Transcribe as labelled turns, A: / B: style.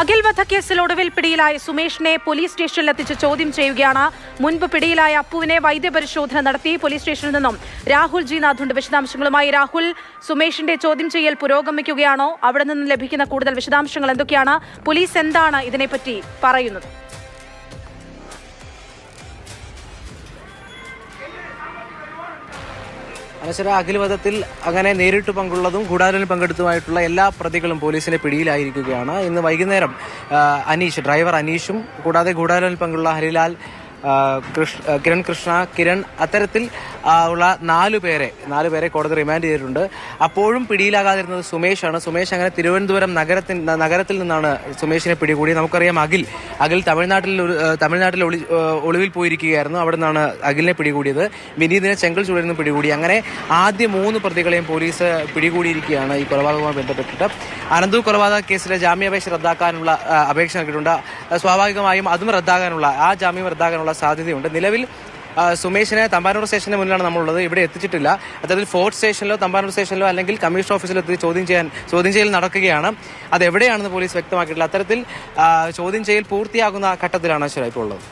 A: അഖിൽ വധക്കേസിൽ ഒടുവിൽ പിടിയിലായ സുമേഷിനെ പോലീസ് സ്റ്റേഷനിൽ എത്തിച്ച് ചോദ്യം ചെയ്യുകയാണ്. മുൻപ് പിടിയിലായ അപ്പുവിനെ വൈദ്യപരിശോധന നടത്തി പോലീസ് സ്റ്റേഷനിൽ നിന്നും രാഹുൽ ജി നാഥുണ്ട്. വിശദാംശങ്ങളുമായി രാഹുൽ സുമേഷിന്റെ ചോദ്യം ചെയ്യൽ പുരോഗമിക്കുകയാണോ? അവിടെ നിന്ന് ലഭിക്കുന്ന കൂടുതൽ വിശദാംശങ്ങൾ എന്തൊക്കെയാണ്? പോലീസ് എന്താണ് ഇതിനെപ്പറ്റി പറയുന്നത്?
B: അനശ്വര അഖിൽവധത്തിൽ അങ്ങനെ നേരിട്ട് പങ്കുള്ളതും ഗൂഢാലോചന പങ്കെടുത്തുമായിട്ടുള്ള എല്ലാ പ്രതികളും പോലീസിന്റെ പിടിയിലായിരിക്കുകയാണ്. ഇന്ന് വൈകുന്നേരം അനീഷ് ഡ്രൈവർ അനീഷും കൂടാതെ ഗൂഢാലോചന പങ്കുള്ള ഹരിലാൽ കിരൺ കൃഷ്ണ കിരൺ അത്തരത്തിൽ ഉള്ള നാലു പേരെ നാലു പേരെ കോടതി റിമാൻഡ് ചെയ്തിട്ടുണ്ട്. അപ്പോഴും പിടിയിലാകാതിരുന്നത് സുമേഷാണ്. സുമേഷ് അങ്ങനെ തിരുവനന്തപുരം നഗരത്തിൽ നഗരത്തിൽ നിന്നാണ് സുമേഷിനെ പിടികൂടി നമുക്കറിയാം അഖിൽ അഖിൽ തമിഴ്നാട്ടിൽ തമിഴ്നാട്ടിൽ ഒളി ഒളിവിൽ പോയിരിക്കുകയായിരുന്നു. അവിടെ നിന്നാണ് അഖിലിനെ പിടികൂടിയത്. വിനീതിനെ ചെങ്കൽ ചൂടിൽ നിന്ന് പിടികൂടി. അങ്ങനെ ആദ്യ മൂന്ന് പ്രതികളെയും പോലീസ് പിടികൂടിയിരിക്കുകയാണ് ഈ കൊലപാതകവുമായി ബന്ധപ്പെട്ടിട്ട്. അനന്തു കൊലപാതക കേസിലെ ജാമ്യാപേക്ഷ റദ്ദാക്കാനുള്ള അപേക്ഷ നൽകിയിട്ടുണ്ട്. സ്വാഭാവികമായും അതും റദ്ദാക്കാനുള്ള ആ ജാമ്യം റദ്ദാക്കാനുള്ള സാധ്യതയുണ്ട്. നിലവിൽ സുമേഷിനെ തമ്പാനൂർ സ്റ്റേഷന് മുന്നിലാണ് നമ്മളുള്ളത്. ഇവിടെ എത്തിച്ചിട്ടില്ല. അതായത് ഫോർട്ട് സ്റ്റേഷനിലോ തമ്പാനൂർ സ്റ്റേഷനിലോ അല്ലെങ്കിൽ കമ്മീഷൻ ഓഫീസിലോ എത്തി ചോദ്യം ചെയ്യാൻ ചോദ്യം ചെയ്യൽ നടക്കുകയാണ്. അത് എവിടെയാണെന്ന് പോലീസ് വ്യക്തമാക്കിയിട്ടില്ല. അത്തരത്തിൽ ചോദ്യം ചെയ്യൽ പൂർത്തിയാകുന്ന ഘട്ടത്തിലാണ് ഇപ്പോൾ ഉള്ളത്.